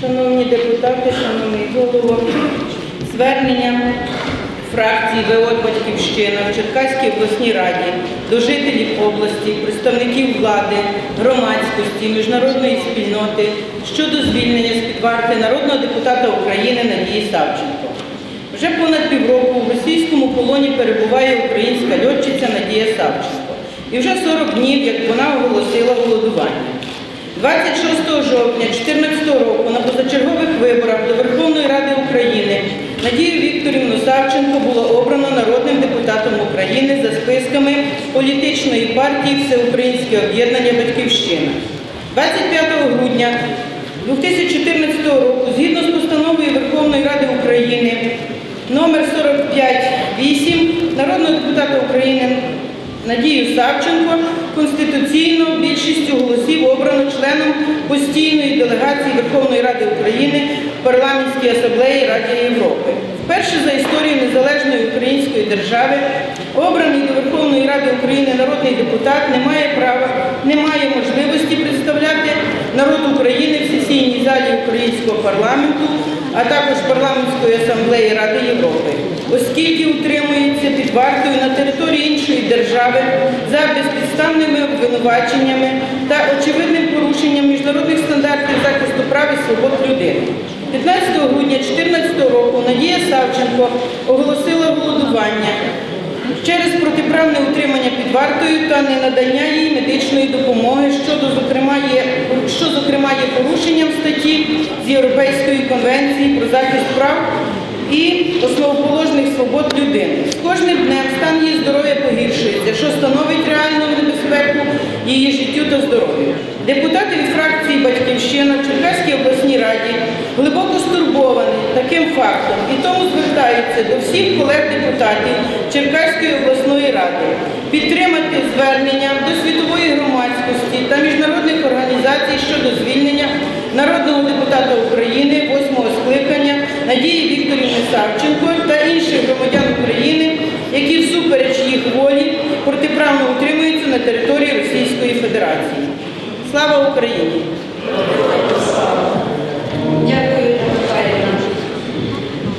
Шановні депутати, шановний голово, звернення фракції ВО Батьківщина в Черкаській обласній раді до жителів області, представників влади, громадськості, міжнародної спільноти щодо звільнення з-під варти народного депутата України Надії Савченко. Вже понад півроку в російському полоні перебуває українська льотчиця Надія Савченко. І вже 40 днів, як вона оголосила голодування. 26 жовтня 2014 року на позачергових виборах до Верховної Ради України Надію Вікторівну Савченко було обрано народним депутатом України за списками політичної партії Всеукраїнське об'єднання Батьківщина. 25 грудня 2014 року, згідно з постановою Верховної Ради України номер 45.8 народного депутата України Надію Савченко конституційно більшістю голосів обрано постійної делегації Верховної Ради України в парламентській асамблеї Ради Європи. Вперше за історію незалежної української держави обраний до Верховної Ради України народний депутат не має права, не має можливості представляти народ України в сесійній залі українського парламенту, а також парламентської асамблеї Ради Європи, оскільки утримується під вартою на території іншої держави за безпідставними обвинуваченнями та очевидним порушенням міжнародних стандартів захисту прав і свобод людини. 15 грудня 2014 року Надія Савченко оголосила голодування через протиправне утримання під вартою та ненадання їй медичної допомоги, щодо, зокрема, є, що, зокрема, є порушенням статті з Європейської конвенції про захист прав і основоположних свобод людини. З кожним днем стан її здоров'я погіршується, що становить реальну небезпеку її життю та здоров'ю. Депутати від фракції Батьківщина в Черкаській обласній раді глибоко стурбовані таким фактом і тому звертаються до всіх колег-депутатів Черкаської обласної ради підтримати звернення до світової громадськості та міжнародних організацій щодо звільнення народного депутата України 8-го скликання Надії Вікторівни Савченко та інших громадян України, які всупереч їх волі протиправно утримуються на території Російської Федерації. Слава Україні!